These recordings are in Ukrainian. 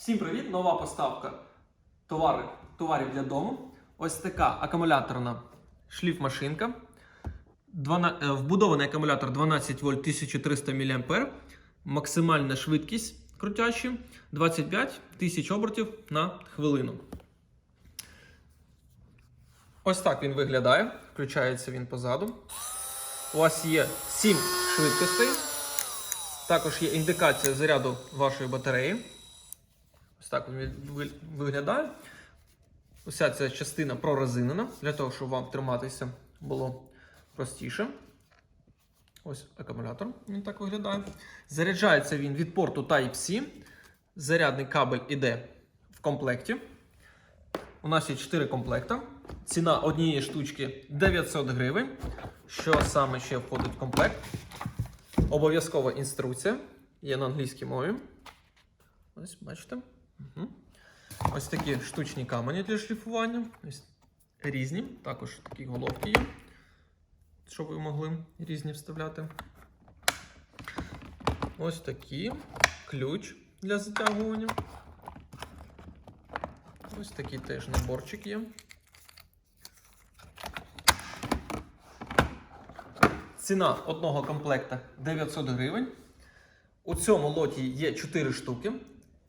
Всім привіт! Нова поставка товари, товарів для дому. Ось така акумуляторна шліфмашинка. Е, Вбудований акумулятор 12 вольт 1300 мА. Максимальна швидкість крутячі 25 тисяч обертів на хвилину. Ось так він виглядає. Включається він позаду. У вас є 7 швидкостей. Також є індикація заряду вашої батареї. Ось так він виглядає. Уся ця частина прорезинена, для того, щоб вам триматися було простіше. Ось акумулятор, він так виглядає. Заряджається він від порту Type-C. Зарядний кабель іде в комплекті. У нас є 4 комплекта. Ціна однієї штучки 900 гривень. Що саме ще входить в комплект? Обов'язкова інструкція. Є на англійській мові. Ось, бачите. Угу. Ось такі штучні камені для шліфування. Ось різні. Також такі головки є. Щоб ви могли різні вставляти. Ось такі. Ключ для затягування. Ось такий теж наборчик є. Ціна одного комплекта 900 гривень. У цьому лоті є 4 штуки.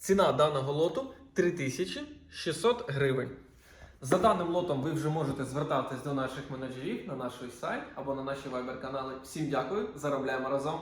Ціна даного лоту 3600 гривень. За даним лотом ви вже можете звертатись до наших менеджерів на наш сайт або на наші вайбер канали. Всім дякую, заробляємо разом.